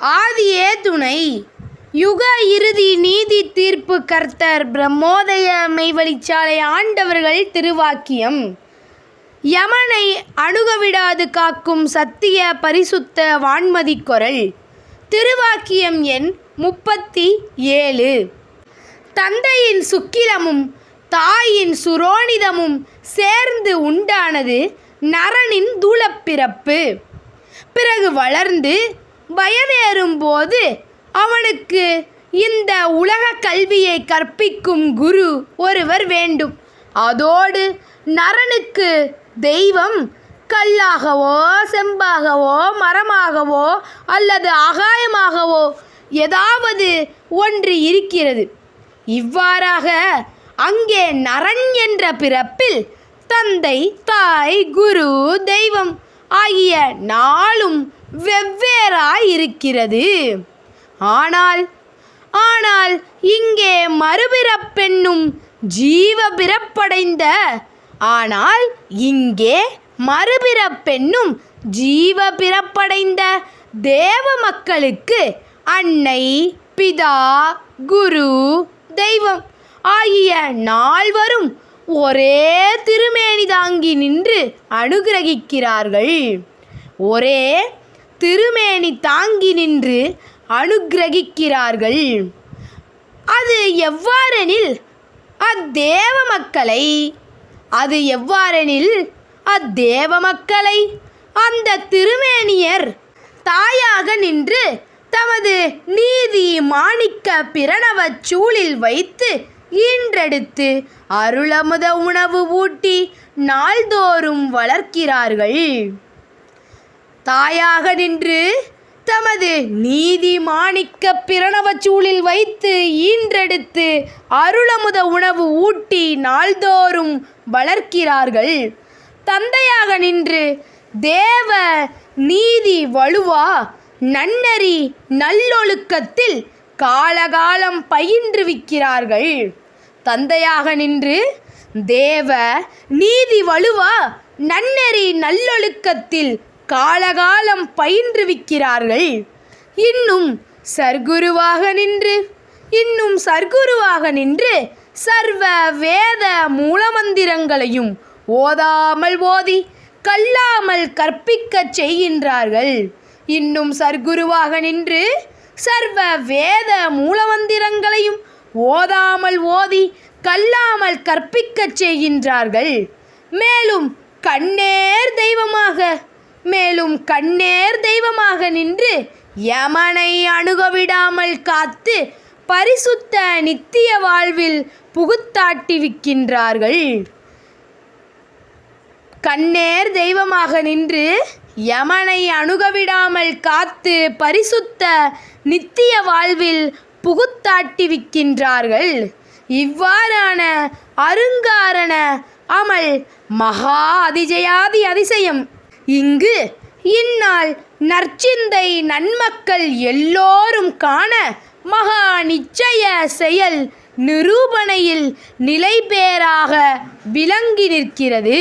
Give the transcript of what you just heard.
ஆதியே துணை. யுக இறுதி நீதி தீர்ப்பு கர்த்தர் பிரம்மோதய மெய்வழிச்சாலை ஆண்டவர்கள் திருவாக்கியம். யமனை அணுகவிடாது காக்கும் சத்திய பரிசுத்த வான்மதி குரல் திருவாக்கியம் எண் முப்பத்தி ஏழு. தந்தையின் சுக்கிலமும் தாயின் சுரோனிதமும் சேர்ந்து உண்டானது நரனின் தூளப்பிறப்பு. பிறகு வளர்ந்து வயதேறும் போது அவனுக்கு இந்த உலக கல்வியை கற்பிக்கும் குரு ஒருவர் வேண்டும். அதோடு நரனுக்கு தெய்வம் கல்லாகவோ செம்பாகவோ மரமாகவோ அல்லது ஆகாயமாகவோ ஏதாவது ஒன்று இருக்கிறது. இவ்வாறாக அங்கே நரன் என்ற பிறப்பில் தந்தை தாய் குரு தெய்வம் ஆகிய நாளும் வெவ்வேறாய் இருக்கிறது ஆனால் ஆனால் இங்கே மறுபிறப்பென்னும் ஜீவ பிறப்படைந்த ஆனால் இங்கே மறுபிறப்பென்னும் ஜீவ பிறப்படைந்த தேவ மக்களுக்கு அன்னை பிதா குரு தெய்வம் ஆகிய நால்வரும் ஒரே திருமேனி தாங்கி நின்று அனுகிரகிக்கிறார்கள். ஒரே திருமேனி தாங்கி நின்று அனுகிரகிக்கிறார்கள் அது எவ்வாறெனில் அத்தேவ மக்களை அது எவ்வாறெனில் அத்தேவ மக்களை அந்த திருமேனியர் தாயாக நின்று தமது நீதி மாணிக்க பிரணவச் சூழில் வைத்து ஈன்றெடுத்து அருளமுத உணவு ஊட்டி நாள்தோறும் வளர்க்கிறார்கள். தாயாக நின்று தமது நீதி மாணிக்க பிரணவச்சூழில் வைத்து ஈன்றெடுத்து அருளமுத உணவு ஊட்டி நாள்தோறும் வளர்க்கிறார்கள். தந்தையாக நின்று தேவ நீதி வலுவா நன்னறி நல்லொழுக்கத்தில் காலகாலம் பயின்றுவிக்கிறார்கள் தந்தையாக நின்று தேவ நீதி வலுவா நன்னெறி நல்லொழுக்கத்தில் காலகாலம் பயின்றுவிக்கிறார்கள். இன்னும் சர்க்குருவாக நின்று இன்னும் சர்க்குருவாக நின்று சர்வ வேத மூலமந்திரங்களையும் ஓதாமல் ஓதி கல்லாமல் கற்பிக்கச் செய்கின்றார்கள். இன்னும் சர்க்குருவாக நின்று சர்வ வேத மூலமந்திரங்களையும் ஓதாமல் ஓதி கல்லாமல் கற்பிக்கச் செய்கின்றார்கள். மேலும் கண்ணேர் தெய்வமாக மேலும் கண்ணேர் தெய்வமாக நின்று யமனை அணுகவிடாமல் காத்து பரிசுத்த நித்திய வாழ்வில் புகுத்தாட்டிவிக்கின்றார்கள் கண்ணேர் தெய்வமாக நின்று யமனை அணுகவிடாமல் காத்து பரிசுத்த நித்திய வாழ்வில் புகுத்தாட்டிவிக்கின்றார்கள் இவ்வாறான அருங்காரண அமல் மகா அதிஜயாதி அதிசயம். இங்கு இந்நாள் நற்சிந்தை நன்மக்கள் எல்லோரும் காண மகா நிச்சய செயல் நிரூபணையில் நிலைபேறாக விளங்கி நிற்கிறது.